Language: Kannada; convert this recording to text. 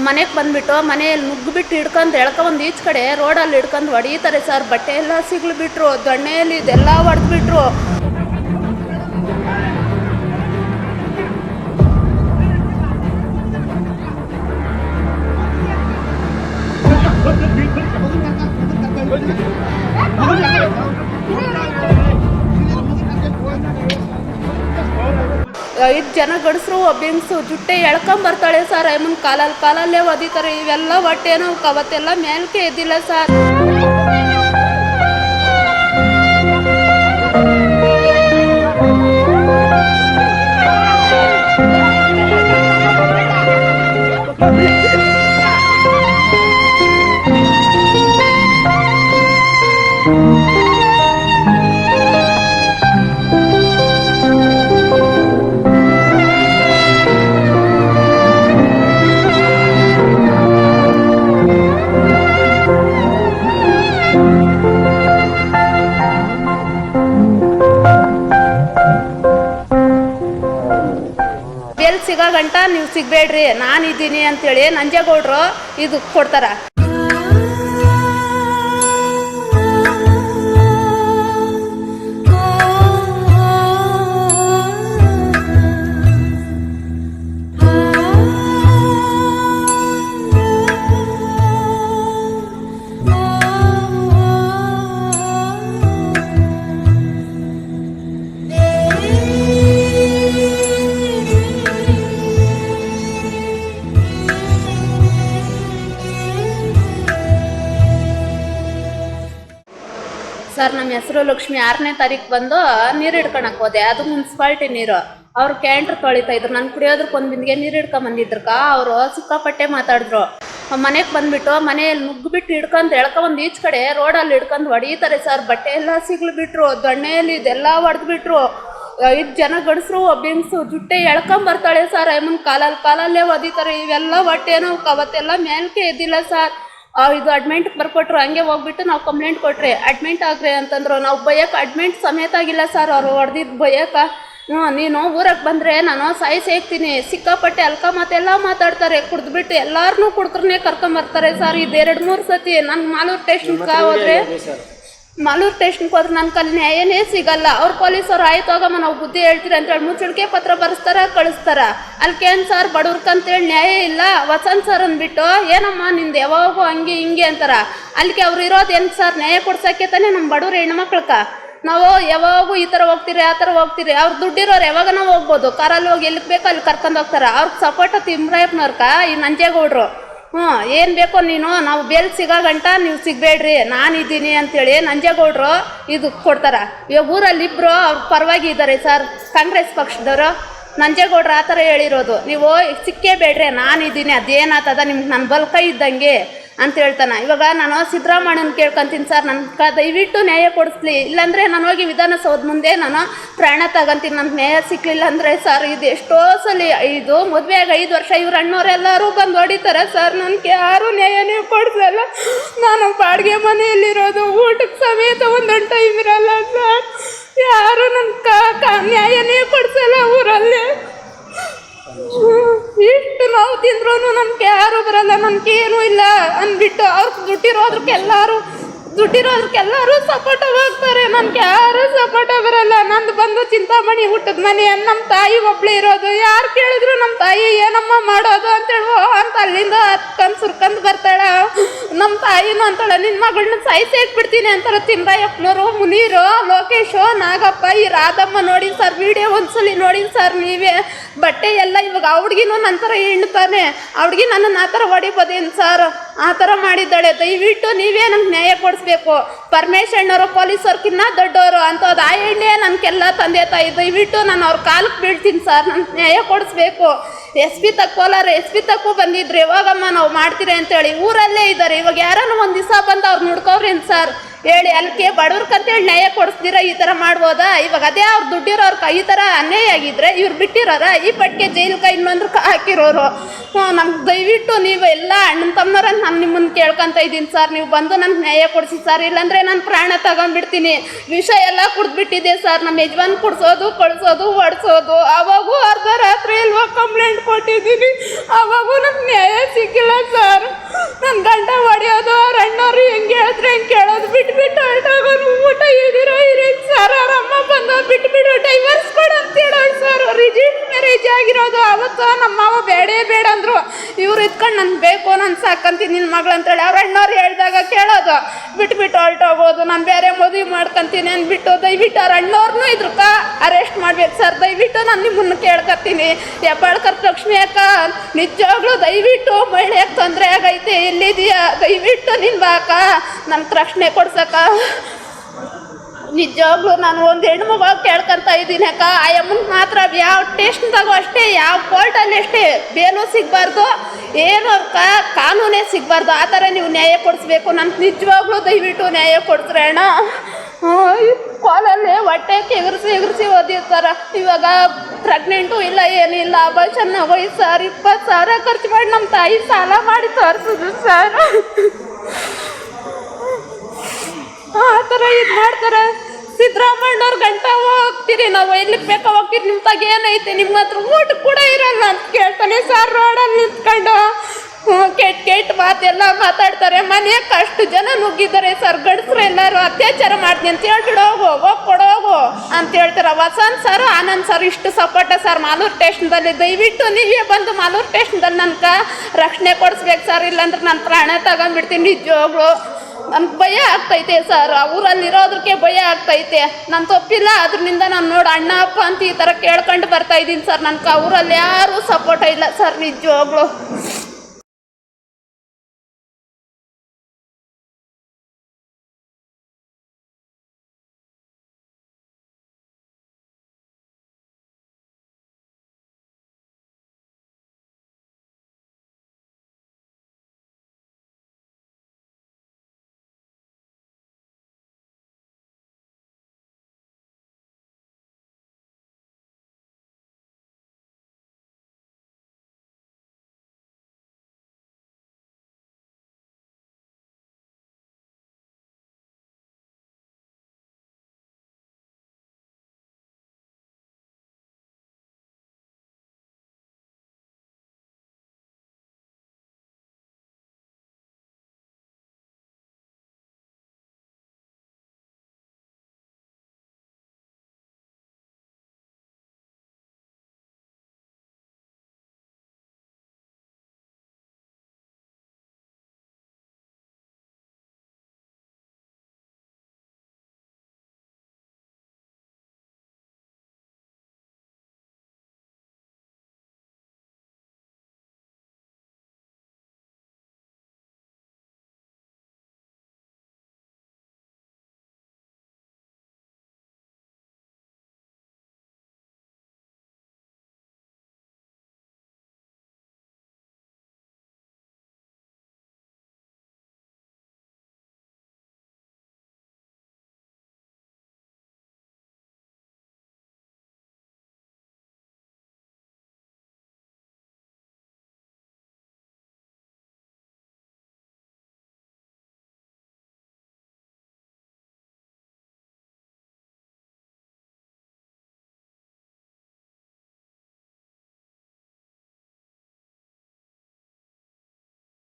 ಮನೆಗೆ ಬಂದ್ಬಿಟ್ಟು ಮನೆಯಲ್ಲಿ ನುಗ್ಗಿಬಿಟ್ಟು ಹಿಡ್ಕೊಂಡು ಎಳ್ಕೊಂಬಂದು ಈಚ್ ಕಡೆ ರೋಡಲ್ಲಿ ಹಿಡ್ಕೊಂಡು ಹೊಡೀತಾರೆ ಸರ್. ಬಟ್ಟೆ ಎಲ್ಲ ಸಿಗ್ಲು ಬಿಟ್ರು ದೊಣ್ಣೆಯಲ್ಲಿ ಇದೆಲ್ಲ ಹೊಡೆದ್ಬಿಟ್ರು ಐದು ಜನ ಗಂಡಸರು ಜುಟ್ಟೆ ಜುಟ್ಟೆ ಎಳ್ಕೊಂಬರ್ತಾಳೆ ಸರ್. ಅಮ್ಮನ ಕಾಲಲ್ಲಿ ಕಾಲಲ್ಲೇ ಒದಿತಾರೆ. ಇವೆಲ್ಲ ಹೊಟ್ಟೆ ನಾವು ಕವತ್ತೆಲ್ಲ ಮೇಲ್ಕೆ ಎದ್ದಿಲ್ಲ ಸರ್. ಗಂಟ ನೀವು ಸಿಗಬೇಡ್ರಿ ನಾನಿದ್ದೀನಿ ಅಂತೇಳಿ ನಂಜೇಗೌಡರು ಇದು ಕೊಡ್ತಾರ. ಸರ್ ನಮ್ಮ ಹೆಸರು ಲಕ್ಷ್ಮಿ. ಆರನೇ ತಾರೀಕು ಬಂದು ನೀರು ಹಿಡ್ಕೊಳಕ್ ಹೋದೆ. ಅದು ಮುನ್ಸಿಪಾಲ್ಟಿ ನೀರು. ಅವ್ರು ಕ್ಯಾಂಟ್ರ್ ತೊಳಿತಾ ಇದ್ರು. ನಾನು ಕುಡಿಯೋದಕ್ಕೆ ಒಂದು ಬಿಂದಿಗೆ ನೀರು ಹಿಡ್ಕೊಂಡ್ ಬಂದಿದ್ರಕ ಅವರು ಸಿಕ್ಕಾಪಟ್ಟೆ ಮಾತಾಡಿದ್ರು. ಮನೆಗೆ ಬಂದ್ಬಿಟ್ಟು ಮನೆಯಲ್ಲಿ ನುಗ್ಗಿಬಿಟ್ಟು ಹಿಡ್ಕೊಂಡು ಎಳ್ಕೊಂಬಂದು ಈಚ್ ಕಡೆ ರೋಡಲ್ಲಿ ಹಿಡ್ಕೊಂಡ್ ಹೊಡೀತಾರೆ ಸರ್. ಬಟ್ಟೆ ಎಲ್ಲ ಸಿಗ್ಲು ಬಿಟ್ರು ದೊಣ್ಣೆಯಲ್ಲಿ ಇದೆಲ್ಲ ಹೊಡೆದ್ಬಿಟ್ರು ಐದು ಜನ ಗಡಿಸ್ರು ಒಬ್ಬ ಜುಟ್ಟೆ ಎಳ್ಕೊಂಡ್ ಬರ್ತಾಳೆ ಸರ್. ಅಮ್ಮನ ಕಾಲಲ್ಲಿ ಕಾಲಲ್ಲೇ ಒದಿತಾರೆ. ಇವೆಲ್ಲ ಹೊಟ್ಟೆ ನೋವು. ಅವತ್ತೆಲ್ಲ ಮೇಲ್ಕೆ ಎದ್ದಿಲ್ಲ ಸರ್. ಇದು ಅಡ್ಮಿಂಟ್ ಬರ್ಕೊಟ್ರು ಹಂಗೆ ಹೋಗ್ಬಿಟ್ಟು ನಾವು ಕಂಪ್ಲೇಂಟ್ ಕೊಟ್ರಿ ಅಡ್ಮಿಂಟ್ ಆಗ್ರಿ ಅಂತಂದ್ರು ನಾವು ಬಯಕ್ಕೆ ಅಡ್ಮಿಂಟ್ ಸಮೇತ ಆಗಿಲ್ಲ ಸರ್ ಅವ್ರು ಹೊಡೆದಿದ್ದು ಬಯಕ. ಹ್ಞೂ ನೀನು ಊರಕ್ಕೆ ಬಂದರೆ ನಾನು ಸಾಯಿ ಸೇಗ್ತೀನಿ ಸಿಕ್ಕಾಪಟ್ಟೆ ಅಲ್ಕ ಮಾತೆಲ್ಲ ಮಾತಾಡ್ತಾರೆ ಕುಡಿದ್ಬಿಟ್ಟು ಎಲ್ಲಾರನ್ನೂ ಕುಡ್ಕರ್ನೇ ಕರ್ಕೊಂಬರ್ತಾರೆ ಸರ್ ಇದು ಎರಡು ಮೂರು ಸತಿ ನನ್ನ ಮಾಲೂರು ಟೇಷನ್ಗೆ ಹೋದ್ರೆ ಮಾಲೂರು ಸ್ಟೇಷನ್ಗೆ ಹೋದ್ರೆ ನನ್ನ ಕಲ್ಲಿ ನ್ಯಾಯನೇ ಸಿಗಲ್ಲ. ಅವ್ರ ಪೊಲೀಸರು ಆಯ್ತು ಹೋಗಮ್ಮ ನಾವು ಬುದ್ಧಿ ಹೇಳ್ತೀರಿ ಅಂತೇಳಿ ಮುಚ್ಚಳಿಕೆ ಪತ್ರ ಬರೆಸ್ತಾರ, ಕಳಿಸ್ತಾರ. ಅಲ್ಕೇನು ಸರ್ ಬಡವ್ರಕ್ಕಂತೇಳಿ ನ್ಯಾಯ ಇಲ್ಲ. ವಸಂತ್ ಸರ್ ಅಂದ್ಬಿಟ್ಟು, ಏನಮ್ಮ ನಿಂದು ಯಾವಾಗೂ ಹಂಗೆ ಹಿಂಗೆ ಅಂತಾರ. ಅಲ್ಲಿಗೆ ಅವ್ರು ಇರೋದು ಏನು ಸರ್ ನ್ಯಾಯ ಕೊಡ್ಸೋಕ್ಕೆ ತಾನೇ ನಮ್ಮ ಬಡವ್ರ ಹೆಣ್ಮಕ್ಳಕ್ಕ. ನಾವು ಯಾವಾಗೂ ಈ ಥರ ಹೋಗ್ತೀರಿ, ಆ ಥರ ಹೋಗ್ತೀರಿ. ಅವ್ರು ದುಡ್ಡಿರೋರು ಯಾವಾಗ ನಾವು ಹೋಗ್ಬೋದು? ಕಾರಲ್ಲಿ ಹೋಗಿ ಎಲ್ಲಿಗೆ ಬೇಕೋ ಅಲ್ಲಿ ಕರ್ಕೊಂಡು ಹೋಗ್ತಾರೆ. ಅವ್ರಿಗೆ ಸಪೋರ್ಟ್ ತಿಮ್ರಾಯಪ್ಪನವ್ರಕ ಈ ನಂಜೇಗೌಡರು. ಹ್ಞೂ ಏನು ಬೇಕೋ ನೀನು, ನಾವು ಬೇಲ್ ಸಿಗೋ ಗಂಟ ನೀವು ಸಿಗಬೇಡ್ರಿ, ನಾನಿದ್ದೀನಿ ಅಂತೇಳಿ ನಂಜೇಗೌಡರು ಇದು ಕೊಡ್ತಾರ. ಇವಾಗ ಊರಲ್ಲಿ ಇಬ್ಬರು ಅವ್ರ ಪರವಾಗಿ ಇದ್ದಾರೆ ಸರ್, ಕಾಂಗ್ರೆಸ್ ಪಕ್ಷದವರು. ನಂಜೇಗೌಡ್ರು ಆ ಥರ ಹೇಳಿರೋದು. ನೀವು ಸಿಕ್ಕೇ ಬೇಡ್ರಿ, ನಾನಿದ್ದೀನಿ ಅದೇನಾಗ್ತದ ನಿಮ್ಗೆ ನನ್ನ ಬಲ್ಕೈ ಇದ್ದಂಗೆ. ಅಂತ ಹೇಳ್ತಾನೆ. ಇವಾಗ ನಾನು ಸಿದ್ದರಾಮಣ್ಣನ ಕೇಳ್ಕೊಂತೀನಿ ಸರ್ ನನ್ನ ಕ ದಯವಿಟ್ಟು ನ್ಯಾಯ ಕೊಡಿಸ್ಲಿ. ಇಲ್ಲಾಂದರೆ ನಾನು ಹೋಗಿ ವಿಧಾನಸೌಧ ಮುಂದೆ ನಾನು ಪ್ರಾಣ ತಗೊಂತೀನಿ. ನನ್ನ ನ್ಯಾಯ ಸಿಕ್ಕಲಿಲ್ಲ ಅಂದರೆ ಸರ್, ಇದು ಎಷ್ಟೋ ಸಲ ಇದು ಮದುವೆಯಾಗಿ ಐದು ವರ್ಷ ಇವ್ರ ಅಣ್ಣವರೆಲ್ಲರೂ ಬಂದು ಹೊಡಿತಾರೆ ಸರ್. ನನಗೆ ಯಾರೂ ನ್ಯಾಯನೇ ಕೊಡಿಸಲ್ಲ. ನಾನು ಬಾಡಿಗೆ ಮನೆಯಲ್ಲಿರೋದು ಊಟಕ್ಕೆ ಸಮೇತ ಒಂದೊಂದು ಟೈಮ್ ಇರಲ್ಲ ಸರ್. ಯಾರು ನನ್ನ ನ್ಯಾಯನೇ ಕೊಡಿಸಲ್ಲ ಊರಲ್ಲಿ. ಇಷ್ಟು ನಾವು ತಿಂದ್ರು ನನ್ಗೆ ಯಾರು ಬರಲ್ಲ ನನ್ಗೆ ಏನೂ ಇಲ್ಲ ಅಂದ್ಬಿಟ್ಟು ಅವ್ರು ದುಡ್ಡಿರೋದ್ರಕ್ಕೆಲ್ಲರೂ ದುಡ್ಡಿರೋದ್ರಕ್ಕೆಲ್ಲರೂ ಸಪೋರ್ಟ್ ಹೋಗ್ತಾರೆ. ನನ್ಗೆ ಯಾರು ಸಪೋರ್ಟ್ ಬರಲ್ಲ. ನಂದು ಬಂದು ಚಿಂತಾಮಣಿ ಹುಟ್ಟದ ಮನೆ ನಮ್ಮ ತಾಯಿ ಒಬ್ಳು ಇರೋದು. ಯಾರು ಕೇಳಿದ್ರು ನಮ್ಮ ತಾಯಿ ಏನಮ್ಮ ಮಾಡೋದು ಅಂತೇಳಿ. ಅಂತ ಅಲ್ಲಿಂದ ಹತ್ಕೊಂಡ್ ಸುರ್ಕಂದು ಬರ್ತಾಳ. ನಮ್ಮ ತಾಯಿನೂ ಅಂತಾಳೆ ನಿನ್ನ ಮಗಳನ್ನ ಸಾಯಿಸಿ ಬಿಡ್ತೀನಿ ಅಂತಾರ ಯಕ್ನೋರು ಮುನೀರು, ಲೋಕೇಶು, ನಾಗಪ್ಪ, ಈ ರಾಧಮ್ಮ ನೋಡಿ ಸರ್, ವಿಡಿಯೋ ಒಂದ್ಸಲಿ ನೋಡಿ ಸರ್, ನೀವೇ. ಬಟ್ಟೆ ಎಲ್ಲ ಇವಾಗ ನನ್ನ ನಂತರ ಹೆಣ್ಣು ತಾನೆ ಹುಡ್ಗಿ ನನ್ನನ್ನು ಆ ಥರ ಹೊಡಿಬೋದೇನು ಸರ್? ಆ ಥರ ಮಾಡಿದ್ದಾಳೆ. ದಯವಿಟ್ಟು ನೀವೇ ನಂಗೆ ನ್ಯಾಯ ಕೊಡಿಸ್ಬೇಕು. ಪರಮೇಶ್ ಅಣ್ಣವರು ಪೊಲೀಸರ್ಕಿನ್ನ ದೊಡ್ಡವರು. ಅಂಥದ್ದು ಆ ಎಣ್ಣೆ ನನಗೆಲ್ಲ ತಂದೆ ತಾಯಿ. ದಯವಿಟ್ಟು ನಾನು ಅವ್ರ ಕಾಲಕ್ಕೆ ಬೀಳ್ತೀನಿ ಸರ್. ನಂಗೆ ನ್ಯಾಯ ಕೊಡಿಸ್ಬೇಕು. ಎಸ್ ಪಿ ತಕ್ಕ ಕೋಲಾರ, ಎಸ್ ಪಿ ತಕ್ಕೂ ಬಂದಿದ್ರು. ಯಾವಾಗಮ್ಮ ನಾವು ಮಾಡ್ತೀರಿ ಅಂತೇಳಿ ಊರಲ್ಲೇ ಇದ್ದಾರೆ ಇವಾಗ ಯಾರನ್ನು ಒಂದು ದಿವಸ ಬಂದು ಅವ್ರು ನೋಡ್ಕೋರೇನು ಸರ್? ಹೇಳಿ ಅಲ್ಲಿ ಬಡವ್ರ ಕಂತೇಳಿ ನ್ಯಾಯ ಕೊಡಿಸ್ದಿರ, ಈ ಥರ ಮಾಡ್ಬೋದಾ? ಇವಾಗ ಅದೇ ಅವ್ರು ದುಡ್ಡಿರೋರ್ ಈ ಥರ ಅನ್ಯಾಯ ಆಗಿದ್ರೆ ಇವ್ರು ಬಿಟ್ಟಿರೋರ, ಈ ಪಟ್ಟಿಗೆ ಜೈಲ್ಗೆ ಇನ್ನೊಂದ್ರ ಹಾಕಿರೋರು. ನಮ್ಗೆ ದಯವಿಟ್ಟು ನೀವು ಎಲ್ಲ ಅಣ್ಣನ ತಮ್ಮನವ್ರ ನಾನು ನಿಮ್ಮನ್ನು ಕೇಳ್ಕೊಂತ ಇದ್ದೀನಿ ಸರ್. ನೀವು ಬಂದು ನನಗೆ ನ್ಯಾಯ ಕೊಡಿಸಿ ಸರ್. ಇಲ್ಲಾಂದರೆ ನಾನು ಪ್ರಾಣ ತಗೊಂಡ್ಬಿಡ್ತೀನಿ. ವಿಷ ಎಲ್ಲ ಕುಡಿದ್ಬಿಟ್ಟಿದೆ ಸರ್. ನಮ್ಮ ಯಜಮಾನ್ ಕುಡ್ಸೋದು, ಕಳ್ಸೋದು ಹೊಡ್ಸೋದು ಇಲ್ವಾ ಕಂಪ್ಲೇಂಟ್ ಕೊಟ್ಟಿದ್ದೀನಿ. ಅವಾಗೂ ನ್ಯಾಯ ಸಿಕ್ಕಿಲ್ಲ ಸರ್ ನನ್ನ ಗಂಡ ಹೊಡೆಯೋದು, ಅವ್ರ ಅಣ್ಣವ್ರು ಹೆಂಗೆ ಹೇಳಿದ್ರೆ, ಹೆಂಗೆ ಕೇಳೋದು, ಬಿಟ್ಬಿಟ್ಟು ಹೊರಟೋಗೋರು ಊಟ ಇದಿರೋ ಇರಿ ಸರ್ ಅವ್ರ ಅಮ್ಮ ಬಂದು ಬಿಟ್ಬಿಡು ಡೈವರ್ಸ್ ಕೊಡು ರಿಜಿಟ್ ಆಗಿರೋದು ಅವತ್ತು ನಮ್ಮ ಮಾವ ಬೇಡೇ ಬೇಡ ಅಂದ್ರು, ಇವ್ರು ಇದ್ಕೊಂಡು ನನ್ ಬೇಕು, ನಾನು ಸಾಕಂತೀನಿ ನಿನ್ನ ಮಗಳು ಅಂತೇಳಿ ಅವ್ರ ಅಣ್ಣವ್ರು ಹೇಳಿದಾಗ ಕೇಳೋದು. ಬಿಟ್ಬಿಟ್ಟು ಹೊರಟೋಗೋದು ನಾನು ಬೇರೆ ಮದುವೆ ಮಾಡ್ಕೊಂತೀನಿ ಅಂದ್ಬಿಟ್ಟು ದಯವಿಟ್ಟು ಅವ್ರ ಅಣ್ಣವ್ರನ್ನೂ ಇದ್ರಕ್ಕ ಅರೆಸ್ಟ್ ಮಾಡ್ಬೇಕು. ಸರ್, ದಯವಿಟ್ಟು ನಾನು ನಿಮ್ಮನ್ನು ಕೇಳ್ಕೊತೀನಿ ಹೆಬ್ಬಾಳ್ಕರ್ ಲಕ್ಷ್ಮಿ ಅಕ್ಕ ನಿಜವಾಗ್ಲೂ ದಯವಿಟ್ಟು ಮಹಿಳೆಗೆ ತೊಂದರೆ ಆಗೈತೆ, ಎಲ್ಲಿದೆಯಾ? ದಯವಿಟ್ಟು ನಿನ್ ಬಾಕ, ನನ್ಗೆ ರಕ್ಷಣೆ ಕೊಡ್ಸಕ್ಕ ನಿಜವಾಗ್ಲೂ ನಾನು ಒಂದು ಹೆಣ್ಮಗ ಕೇಳ್ಕೊಂತ ಇದ್ದೀನಿ ಅಕ್ಕ. ಆ ಅಮ್ಮನ ಮಾತ್ರ ಯಾವ ಟೇಸ್ಟ್ದಾಗೂ ಅಷ್ಟೇ, ಯಾವ ಕೋರ್ಟಲ್ಲಿ ಅಷ್ಟೇ. ಬೇಲು ಸಿಗಬಾರ್ದು, ಏನು ಕಾನೂನೇ ಸಿಗಬಾರ್ದು. ಆ ಥರ ನೀವು ನ್ಯಾಯ ಕೊಡಿಸ್ಬೇಕು. ನಾನು ನಿಜವಾಗ್ಲೂ ದಯವಿಟ್ಟು ನ್ಯಾಯ ಕೊಡ್ತಾರೆ ಅಣ್ಣ. ಕಾಲಲ್ಲಿ ಹೊಟ್ಟೆ ಎಗರಿಸಿ ಎಗರಿಸಿ ಓದಿರ್ತಾರ. ಇವಾಗ ಪ್ರೆಗ್ನೆಂಟು ಇಲ್ಲ, ಏನಿಲ್ಲ. ಅಬಾಷನ್ ಹೋಯ್ತು ಸರ್ ಇಪ್ಪತ್ತು ಸಾವಿರ ಖರ್ಚು ಮಾಡಿ ನಮ್ಮ ತಾಯಿ ಸಾಲ ಮಾಡಿ ತೋರಿಸಿದ್ರು ಸರ್. ಆ ಥರ ಇದು ಮಾಡ್ತಾರೆ. ಸಿದ್ದರಾಮಣ್ಣವ್ರ ಗಂಟ ಹೋಗ್ತೀರಿ, ನಾವು ಎಲ್ಲಿಗೆ ಬೇಕೋ ಹೋಗ್ತೀರಿ ನಿಮ್ಮ ತಾಗ ಏನೈತೆ ನಿಮ್ಮ ಹತ್ರ ಊಟ ಕೂಡ ಇರಲ್ಲ ಅಂತ ಕೇಳ್ತಾನೆ ಸರ್ ರೋಡಲ್ಲಿ ನಿಂತ್ಕೊಂಡು. ಕೆಟ್ಟ ಕೆಟ್ಟ ಮಾತೆಲ್ಲ ಮಾತಾಡ್ತಾರೆ. ಮನೆಯಾಗ ಅಷ್ಟು ಜನ ನುಗ್ಗಿದ್ದಾರೆ ಸರ್, ಗಂಡಸ್ರು ಎಲ್ಲರೂ ಅತ್ಯಾಚಾರ ಮಾಡ್ತೀನಿ ಅಂತ ಹೇಳ್ಬಿಡು, ಹೋಗು, ಹೋಗಿ ಕೊಡೋಗು ಅಂತ ಹೇಳ್ತಾರೆ. ವಸಂತ್ ಸರ್, ಆನಂದ್ ಸರ್, ಇಷ್ಟು ಸಪೋರ್ಟ ಸರ್, ಮಾಲೂರು ಸ್ಟೇಷನ್ದಲ್ಲಿ. ದಯವಿಟ್ಟು ನೀವೇ ಬಂದು ಮಾಲೂರು ಸ್ಟೇಷನ್ದಲ್ಲಿ ನನ್ಗೆ ರಕ್ಷಣೆ ಕೊಡಿಸ್ಬೇಕು ಸರ್, ಇಲ್ಲಾಂದ್ರೆ ನಾನು ಪ್ರಾಣ ತಗೊಂಡ್ಬಿಡ್ತೀನಿ, ನಿಜವಾಗ್ಲು. ನನ್ಗೆ ಭಯ ಆಗ್ತೈತೆ ಸರ್. ಊರಲ್ಲಿ ಇರೋದಕ್ಕೆ ಭಯ ಆಗ್ತೈತೆ. ನಾನು ತಪ್ಪಿಲ್ಲ ಅದ್ರಿಂದ ನಾನು ನೋಡಿ ಅಣ್ಣ ಅಪ್ಪ ಅಂತ ಈ ಥರ ಕೇಳ್ಕೊಂಡು ಬರ್ತಾ ಇದ್ದೀನಿ ಸರ್. ನನ್ಗೆ ಊರಲ್ಲಿ ಯಾರೂ ಸಪೋರ್ಟ್ ಇಲ್ಲ ಸರ್ ನಿಜವಾಗ್ಲು.